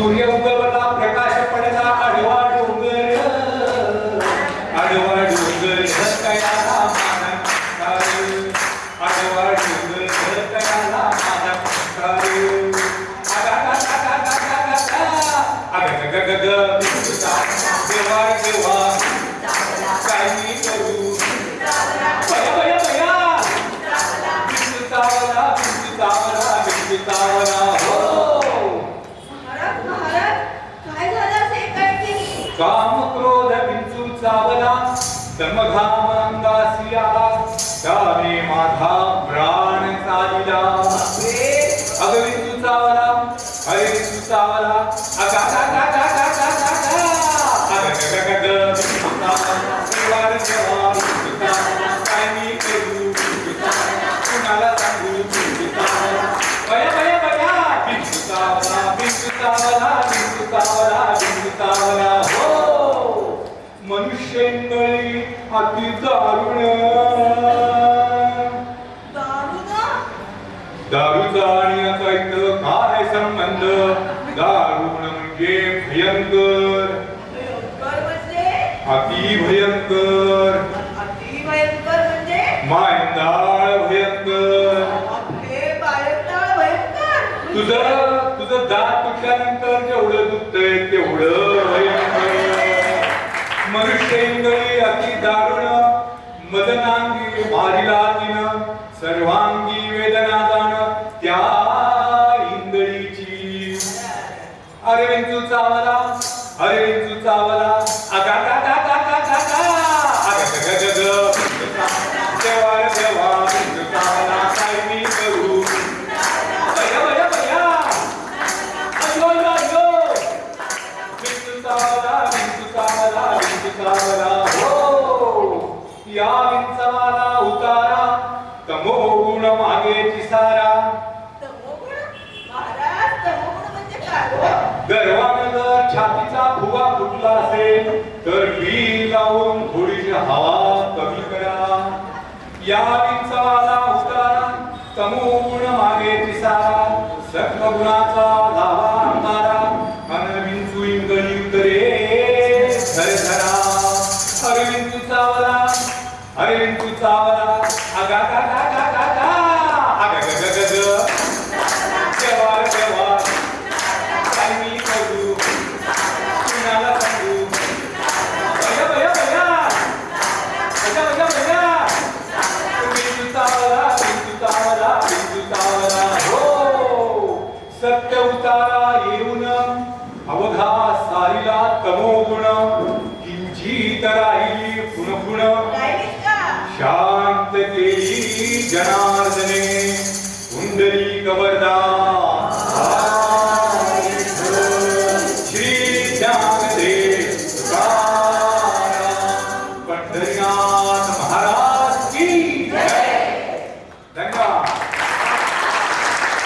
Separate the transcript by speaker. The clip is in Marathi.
Speaker 1: सूर्य उगवला प्रकाश पडला आडवा डोंगर. आडवा डोंगर कयाला माना आडवा डोंगर कयाला माना अगगगग देवा देवा. काही करू?
Speaker 2: भया भया भया.
Speaker 1: काम क्रोध विंचू चावला दमघाम अंगासी आला त्याने माझा प्राण चालिला अग विंचू चावला अरे विंचू चावला अगा गा गा गा गा गा गा गा अग ग ग ग ग विंचू चावला देवार देवा विंचू चावला काय मी करू विंचू चावला कुणाला सांगू विंचू चावला बया बया बया विंचू चावला विंचू चावला विंचू चावला विंचू चावला मनुष्यंगळी अति दारुण. दारूचा आणि याचा इथं काय संबंध? दारुण म्हणजे भयंकर.
Speaker 2: म्हणजे?
Speaker 1: अति भयंकर.
Speaker 2: अति भयंकर म्हणजे?
Speaker 1: मायंदाळ भयंकर. तुझं तुझं दात तुटल्यानंतर जेवढं दुखतंय तेवढं भयंकर मनुष्य इंगळी अति दारुण मदनांगी मारिला सर्वांगी वेदना जाण त्या इंदळीची अरे विंचू चावला अरे विंचू चावला अगा गा गा गा गा गा ग ग. ग देवा देवा विंचू चावला काय मी करू अयो अयो अयो. विंचू चावला विंचू चावला विंचू चावला या विंचवाला उतारा. तमो गुण मागे चिसारा गर्वानं छातीचा फुगा फुटला असेल तर वीर लावून थोडीशी हवा कमी करा. या विंचवाला उतारा. तमो गुण मागे चिसारा सत्व गुणाचा लावा अंगारा अन विंचू इंगळी उतरे हरे धरा. हरे विंचू चावला अरे रिंकूचा आवाज. आगा गा गा गा गा गा आगा गा गा गा केव्हा काय मी करू. कुणाला सांगू? भैया भैया भैया. भैया भैया भैया. रिंकूचा आवाज रिंकूचा आवाज रिंकूचा आवाज. हो. सत्य उतारा येऊन अवघा सारीला तमो गुण. किंचित राहिली
Speaker 2: पुनपुन
Speaker 1: शांत केली जनार्दने कुंडली कवरदा